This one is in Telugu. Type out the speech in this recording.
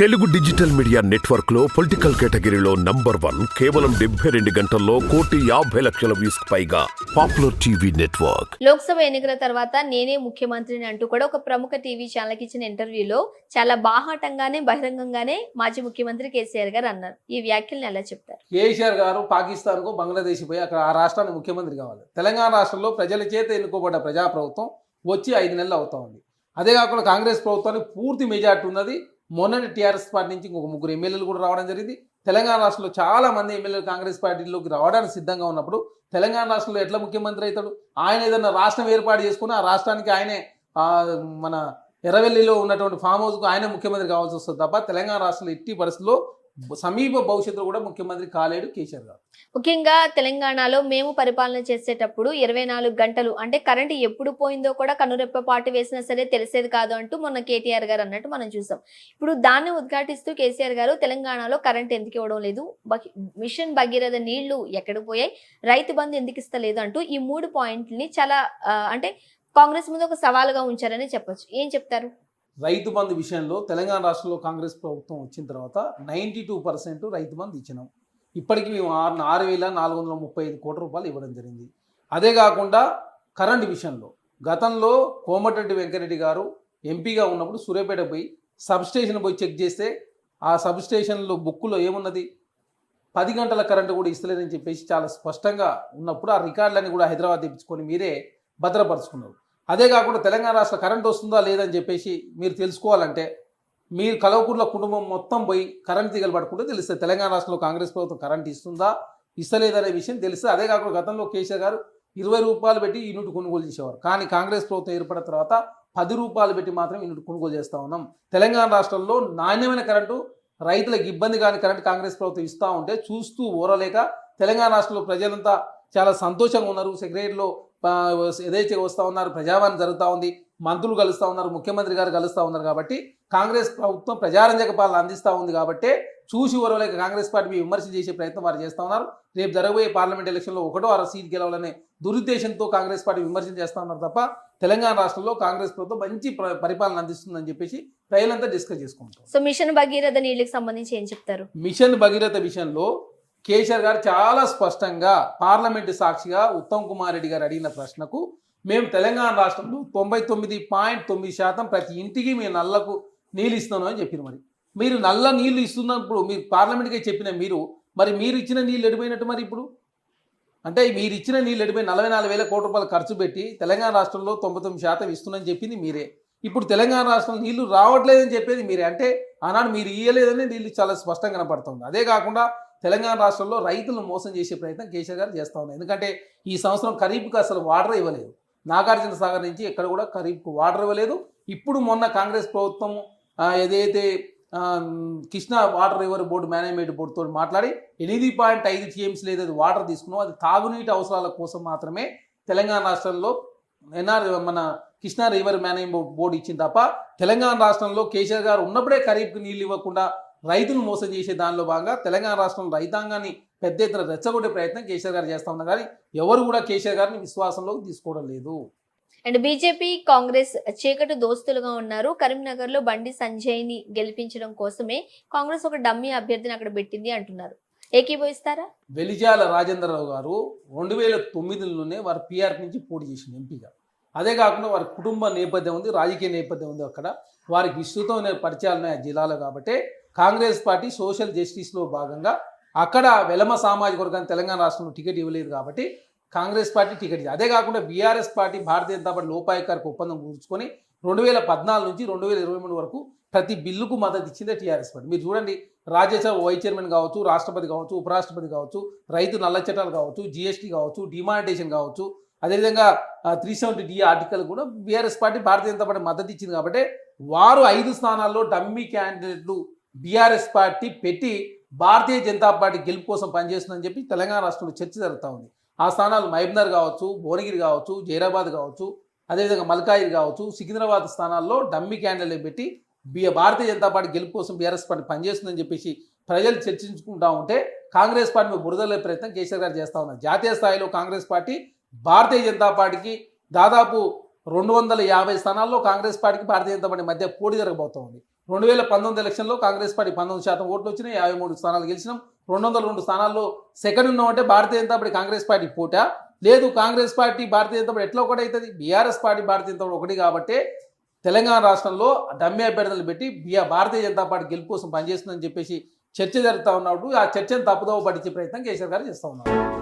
తెలుగు డిజిటల్ మీడియా నెట్వర్క్లో పొలిటికల్ కేటగిరీలో నంబర్ వన్ కేవలం డెబ్బై రెండు గంటల్లో కోటి యాభై లక్షల వ్యూస్ పైగా పాపులర్ టీవీ నెట్వర్క్. లోక్సభ ఎన్నికల తర్వాత నేనే ముఖ్యమంత్రిని అంటూ కూడా ఒక ప్రముఖ టీవీ ఛానల్కి ఇచ్చిన ఇంటర్వ్యూలో చాలా బాహాటంగానే బహిరంగంగానే మాజీ ముఖ్యమంత్రి కేసీఆర్ గారు అన్నారు. ఈ వ్యాఖ్యల్ని ఎలా చెప్తారు? కేసీఆర్ గారు పాకిస్తాన్కు బంగ్లాదేశ్ పోయి అక్కడ ఆ రాష్ట్రానికి ముఖ్యమంత్రి కావాలి. తెలంగాణ రాష్ట్రంలో ప్రజల చేత ఎన్నుకోబడ్డ ప్రజాప్రభుత్వం వచ్చి ఐదు నెలలు అవుతా ఉంది అదే కాకుండా కాంగ్రెస్ ప్రభుత్వానికి పూర్తి మెజార్టీ ఉన్నది. మొన్నటి టీఆర్ఎస్ పార్టీ నుంచి ఇంకొక ముగ్గురు ఎమ్మెల్యేలు కూడా రావడం జరిగింది. తెలంగాణ రాష్ట్రంలో చాలా మంది ఎమ్మెల్యేలు కాంగ్రెస్ పార్టీలోకి రావడానికి సిద్ధంగా ఉన్నప్పుడు తెలంగాణ రాష్ట్రంలో ఎట్లా ముఖ్యమంత్రి అవుతాడు? ఆయన ఏదైనా రాష్ట్రం ఏర్పాటు చేసుకుని ఆ రాష్ట్రానికి ఆయనే మన ఎర్రవెల్లిలో ఉన్నటువంటి ఫామ్ హౌస్కు ఆయనే ముఖ్యమంత్రి కావాల్సి వస్తుంది తప్ప తెలంగాణ రాష్ట్రంలో ఎట్టి పరిస్థితుల్లో సమీప భవిష్యత్తులో కూడా ముఖ్యమంత్రి కాలేడు కేసీఆర్ గారు. ముఖ్యంగా తెలంగాణలో మేము పరిపాలన చేసేటప్పుడు ఇరవై నాలుగు గంటలు అంటే కరెంట్ ఎప్పుడు పోయిందో కూడా కనురెప్ప పాటు వేసినా సరే తెలిసేది కాదు అంటూ మొన్న కేటీఆర్ గారు అన్నట్టు మనం చూసాం. ఇప్పుడు దాన్ని ఉద్ఘాటిస్తూ కేసీఆర్ గారు తెలంగాణలో కరెంట్ ఎందుకు ఇవ్వడం లేదు? మిషన్ భగీరథ నీళ్ళు ఎక్కడికి పోయాయి? రైతు బంధు ఎందుకు ఇస్తలేదు అంటూ ఈ మూడు పాయింట్ని చాలా అంటే కాంగ్రెస్ ముందు ఒక సవాలుగా ఉంచారని చెప్పొచ్చు. ఏం చెప్తారు? రైతు బంధు విషయంలో తెలంగాణ రాష్ట్రంలో కాంగ్రెస్ ప్రభుత్వం వచ్చిన తర్వాత ninety two percent Rythu Bandhu ఇచ్చినాం. ఇప్పటికి మేము ఆరు ఆరు వేల నాలుగు వందల ముప్పై ఐదు కోట్ల రూపాయలు ఇవ్వడం జరిగింది. అదే కాకుండా కరెంట్ విషయంలో గతంలో కోమటిరెడ్డి వెంకరెడ్డి గారు ఎంపీగా ఉన్నప్పుడు సూర్యాపేట పోయి సబ్స్టేషన్ పోయి చెక్ చేస్తే ఆ సబ్స్టేషన్లో బుక్కులో ఏమున్నది? పది గంటల కరెంటు కూడా ఇస్తలేదని చెప్పేసి చాలా స్పష్టంగా ఉన్నప్పుడు ఆ రికార్డులన్నీ కూడా హైదరాబాద్ తెప్పించుకొని మీరే భద్రపరుచుకున్నారు. అదే కాకుండా తెలంగాణ రాష్ట్ర కరెంట్ వస్తుందా లేదని చెప్పేసి మీరు తెలుసుకోవాలంటే మీరు కలవకుండా కుటుంబం మొత్తం పోయి కరెంట్ తీగలు పడుకుంటే తెలుస్తుంది. తెలంగాణ రాష్ట్రంలో కాంగ్రెస్ ప్రభుత్వం కరెంట్ ఇస్తుందా ఇస్తలేదనే విషయం తెలుస్తుంది. అదే కాకుండా గతంలో కేసీఆర్ గారు ఇరవై రూపాయలు పెట్టి యూనిట్ కొనుగోలు చేసేవారు. కానీ కాంగ్రెస్ ప్రభుత్వం ఏర్పడిన తర్వాత పది రూపాయలు పెట్టి మాత్రం యూనిట్ కొనుగోలు చేస్తూ ఉన్నాం. తెలంగాణ రాష్ట్రంలో నాణ్యమైన కరెంటు రైతులకు ఇబ్బంది కాని కరెంట్ కాంగ్రెస్ ప్రభుత్వం ఇస్తూ ఉంటే చూస్తూ ఊరలేక తెలంగాణ రాష్ట్రంలో ప్రజలంతా చాలా సంతోషంగా ఉన్నారు. సెక్రటరీలో ఏదైతే వస్తూ ఉన్నారు ప్రజావాణి జరుగుతూ ఉంది మంత్రులు కలుస్తూ ఉన్నారు ముఖ్యమంత్రి గారు కలుస్తూ ఉన్నారు కాబట్టి కాంగ్రెస్ ప్రభుత్వం ప్రజారంజక పాలన అందిస్తూ ఉంది కాబట్టి చూసి ఓరవలేక కాంగ్రెస్ పార్టీ విమర్శ చేసే ప్రయత్నం వారు చేస్తూ ఉన్నారు. రేపు జరగబోయే పార్లమెంట్ ఎలక్షన్లో ఒకటో అర సీట్ గెలవాలనే దురుద్దేశంతో కాంగ్రెస్ పార్టీ విమర్శలు చేస్తూ ఉన్నారు తప్ప తెలంగాణ రాష్ట్రంలో కాంగ్రెస్ ప్రభుత్వం మంచి ప్ర- పరిపాలన అందిస్తుందని చెప్పేసి ప్రజలంతా డిస్కస్ చేసుకుంటారు. సో మిషన్ భగీరథ నీళ్ళకి సంబంధించి ఏం చెప్తారు? మిషన్ భగీరథ విషయంలో కేసీఆర్ గారు చాలా స్పష్టంగా పార్లమెంటు సాక్షిగా ఉత్తమ్ కుమార్ రెడ్డి గారు అడిగిన ప్రశ్నకు మేము తెలంగాణ రాష్ట్రంలో తొంభై తొమ్మిది పాయింట్ తొమ్మిది శాతం ప్రతి ఇంటికి మేము నల్లకు నీళ్ళు ఇస్తున్నాం అని చెప్పిన మరి. మీరు నల్ల నీళ్ళు ఇస్తున్నప్పుడు మీరు పార్లమెంట్కే చెప్పిన మీరు మరి మీరు ఇచ్చిన నీళ్ళు ఎడిపోయినట్టు మరి ఇప్పుడు? అంటే మీరు ఇచ్చిన నీళ్ళు ఎడిపోయి నలభై నాలుగు వేల కోట్ల రూపాయలు ఖర్చు పెట్టి తెలంగాణ రాష్ట్రంలో తొంభై తొమ్మిది శాతం ఇస్తున్నామని చెప్పింది మీరే. ఇప్పుడు తెలంగాణ రాష్ట్రంలో నీళ్ళు రావట్లేదని చెప్పేది మీరే. అంటే ఆనాడు మీరు ఇయ్యలేదని నీళ్ళు చాలా స్పష్టంగా కనపడుతుంది. అదే కాకుండా తెలంగాణ రాష్ట్రంలో రైతులను మోసం చేసే ప్రయత్నం కేసీఆర్ గారు చేస్తూ ఉన్నారు. ఎందుకంటే ఈ సంవత్సరం ఖరీఫ్కి అసలు వాటర్ ఇవ్వలేదు. నాగార్జున సాగర్ నుంచి ఎక్కడ కూడా ఖరీఫ్కు వాటర్ ఇవ్వలేదు. ఇప్పుడు మొన్న కాంగ్రెస్ ప్రభుత్వం ఏదైతే Krishna water river board management బోర్డుతో మాట్లాడి ఎనిమిది పాయింట్ ఐదు టీఎంసీ ఏదైతే వాటర్ తీసుకున్నాం. అది తాగునీటి అవసరాల కోసం మాత్రమే తెలంగాణ రాష్ట్రంలో ఎన్ఆర్ మన కృష్ణా రివర్ మేనేజ్మెంట్ బోర్డు ఇచ్చింది తప్ప తెలంగాణ రాష్ట్రంలో కేసీఆర్ గారు ఉన్నప్పుడే ఖరీఫ్కి నీళ్ళు ఇవ్వకుండా రైతులను మోసం చేసే దానిలో భాగంగా తెలంగాణ రాష్ట్రంలో రైతాంగాన్ని పెద్ద ఎత్తున రెచ్చగొట్టే ప్రయత్నం కేసీఆర్ గారు చేస్తా ఉన్నారు. కానీ ఎవరు కూడా కేసీఆర్ గారిని విశ్వాసంలోకి తీసుకోవడం లేదు. అండ్ బీజేపీ కాంగ్రెస్ చీకటి దోస్తులుగా ఉన్నారు. కరీంనగర్లో బండి సంజయ్ని గెలిపించడం కోసమే కాంగ్రెస్ ఒక డమ్మీ అభ్యర్థిని అక్కడ పెట్టింది అంటున్నారు. ఏకీభవిస్తారా వెలిజాల రాజేంద్రరావు గారు రెండు వేల తొమ్మిదిలోనే వారు పీఆర్ నుంచి పోటీ చేసింది ఎంపీగా. అదే కాకుండా వారి కుటుంబ నేపథ్యం ఉంది రాజకీయ నేపథ్యం ఉంది అక్కడ. వారికి విస్తృతమైన పరిచయాలు ఉన్నాయి ఆ జిల్లాలో కాబట్టి. కాంగ్రెస్ పార్టీ సోషల్ జస్టిస్లో భాగంగా అక్కడ వెలమ సామాజిక వర్గాన్ని తెలంగాణ రాష్ట్రంలో టికెట్ ఇవ్వలేదు కాబట్టి కాంగ్రెస్ పార్టీ టికెట్ అదే కాకుండా BRS party Bharatiya Janata party లోపాయకారికి ఒప్పందం కూర్చుకొని రెండు వేల పద్నాలుగు నుంచి రెండు వేల ఇరవై మూడు వరకు ప్రతి బిల్లుకు మద్దతు ఇచ్చిందే టీఆర్ఎస్ పార్టీ. మీరు చూడండి రాజ్యసభ వైస్ చైర్మన్ కావచ్చు రాష్ట్రపతి కావచ్చు ఉపరాష్ట్రపతి కావచ్చు రైతు నల్ల చట్టాలు కావచ్చు జీఎస్టీ కావచ్చు డిమానిటేషన్ కావచ్చు అదేవిధంగా త్రీ సెవెంటీ డి ఆర్టికల్ కూడా BRS party Bharatiya Janata party మద్దతు ఇచ్చింది కాబట్టి వారు ఐదు స్థానాల్లో డమ్మీ క్యాండిడేట్లు బీఆర్ఎస్ పార్టీ పెట్టి భారతీయ జనతా పార్టీ గెలుపు కోసం పనిచేస్తుందని చెప్పి తెలంగాణ రాష్ట్రంలో చర్చ జరుగుతూ ఉంది. ఆ స్థానాలు మహబ్నర్ కావచ్చు భువనగిరి కావచ్చు జైరాబాద్ కావచ్చు అదేవిధంగా మల్కాయిర్ కావచ్చు సికింద్రాబాద్ స్థానాల్లో డమ్మీ క్యాండిడేట్ పెట్టి భారతీయ జనతా పార్టీ గెలుపు కోసం బీఆర్ఎస్ పార్టీ పనిచేస్తుందని చెప్పేసి ప్రజలు చర్చించుకుంటా ఉంటే కాంగ్రెస్ పార్టీ మీద బురదలే ప్రయత్నం కేసీఆర్ గారు చేస్తా ఉన్నారు. జాతీయ స్థాయిలో కాంగ్రెస్ పార్టీ భారతీయ జనతా పార్టీకి దాదాపు రెండు వందల యాభై స్థానాల్లో కాంగ్రెస్ పార్టీకి భారతీయ జనతా పార్టీ మధ్య పోటీ జరగబోతోంది. రెండు వేల పంతొమ్మిది ఎలక్షన్లో కాంగ్రెస్ పార్టీ పంతొమ్మిది శాతం ఓట్లు వచ్చినాయి యాభై మూడు స్థానాలు గెలిచినాం. రెండు వందల రెండు స్థానాల్లో సెకండ్ ఉన్నామంటే భారతీయ జనతా పార్టీ కాంగ్రెస్ పార్టీ పోటా. లేదు కాంగ్రెస్ పార్టీ భారతీయ జనతా పార్టీ ఎట్లా ఒకటి అవుతుంది BRS party Bharatiya Janata party ఒకటి కాబట్టి తెలంగాణ రాష్ట్రంలో డమ్మి అభ్యర్థులు పెట్టి బిఆర్ భారతీయ జనతా పార్టీ గెలుపు కోసం పనిచేస్తుందని చెప్పేసి చర్చ జరుగుతూ ఉన్నప్పుడు ఆ చర్చను తప్పుదోవ పట్టించే ప్రయత్నం కేసీఆర్ గారు చేస్తూ ఉన్నారు.